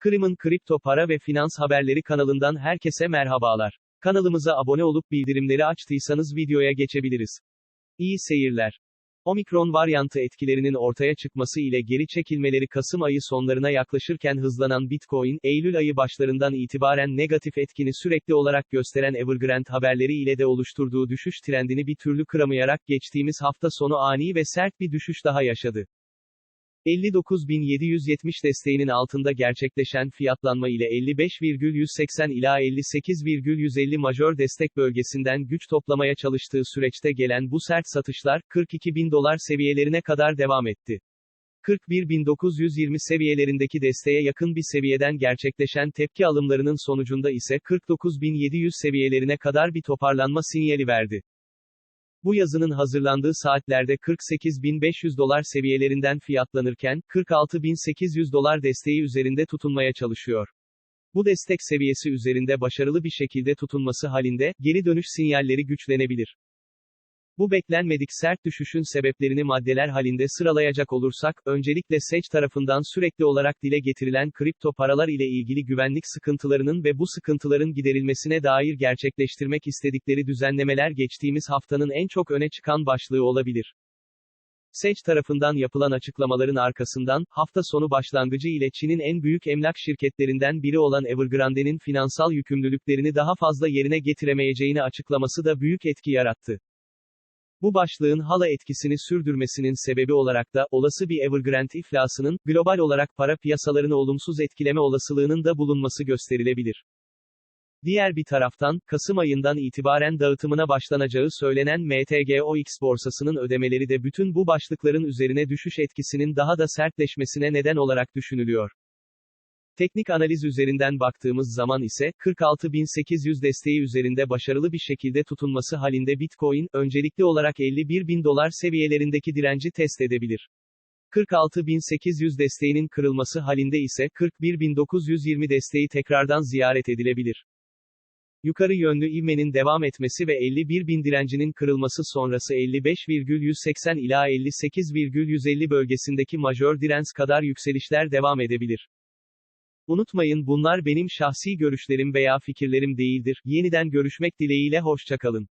Kırım'ın kripto para ve finans haberleri kanalından herkese merhabalar. Kanalımıza abone olup bildirimleri açtıysanız videoya geçebiliriz. İyi seyirler. Omikron varyantı etkilerinin ortaya çıkması ile geri çekilmeleri Kasım ayı sonlarına yaklaşırken hızlanan Bitcoin, Eylül ayı başlarından itibaren negatif etkini sürekli olarak gösteren Evergrande haberleri ile de oluşturduğu düşüş trendini bir türlü kıramayarak geçtiğimiz hafta sonu ani ve sert bir düşüş daha yaşadı. 59.770 desteğinin altında gerçekleşen fiyatlanma ile 55,180 ila 58,150 majör destek bölgesinden güç toplamaya çalıştığı süreçte gelen bu sert satışlar, 42.000 dolar seviyelerine kadar devam etti. 41.920 seviyelerindeki desteğe yakın bir seviyeden gerçekleşen tepki alımlarının sonucunda ise 49.700 seviyelerine kadar bir toparlanma sinyali verdi. Bu yazının hazırlandığı saatlerde 48.500 dolar seviyelerinden fiyatlanırken, 46.800 dolar desteği üzerinde tutunmaya çalışıyor. Bu destek seviyesi üzerinde başarılı bir şekilde tutunması halinde, geri dönüş sinyalleri güçlenebilir. Bu beklenmedik sert düşüşün sebeplerini maddeler halinde sıralayacak olursak, öncelikle SEC tarafından sürekli olarak dile getirilen kripto paralar ile ilgili güvenlik sıkıntılarının ve bu sıkıntıların giderilmesine dair gerçekleştirmek istedikleri düzenlemeler geçtiğimiz haftanın en çok öne çıkan başlığı olabilir. SEC tarafından yapılan açıklamaların arkasından, hafta sonu başlangıcı ile Çin'in en büyük emlak şirketlerinden biri olan Evergrande'nin finansal yükümlülüklerini daha fazla yerine getiremeyeceğini açıklaması da büyük etki yarattı. Bu başlığın hala etkisini sürdürmesinin sebebi olarak da, olası bir Evergrande iflasının, global olarak para piyasalarını olumsuz etkileme olasılığının da bulunması gösterilebilir. Diğer bir taraftan, Kasım ayından itibaren dağıtımına başlanacağı söylenen MTGOX borsasının ödemeleri de bütün bu başlıkların üzerine düşüş etkisinin daha da sertleşmesine neden olarak düşünülüyor. Teknik analiz üzerinden baktığımız zaman ise, 46.800 desteği üzerinde başarılı bir şekilde tutunması halinde Bitcoin, öncelikli olarak 51.000 dolar seviyelerindeki direnci test edebilir. 46.800 desteğinin kırılması halinde ise, 41.920 desteği tekrardan ziyaret edilebilir. Yukarı yönlü ivmenin devam etmesi ve 51.000 direncinin kırılması sonrası 55,180 ila 58,150 bölgesindeki majör direnç kadar yükselişler devam edebilir. Unutmayın bunlar benim şahsi görüşlerim veya fikirlerim değildir. Yeniden görüşmek dileğiyle hoşçakalın.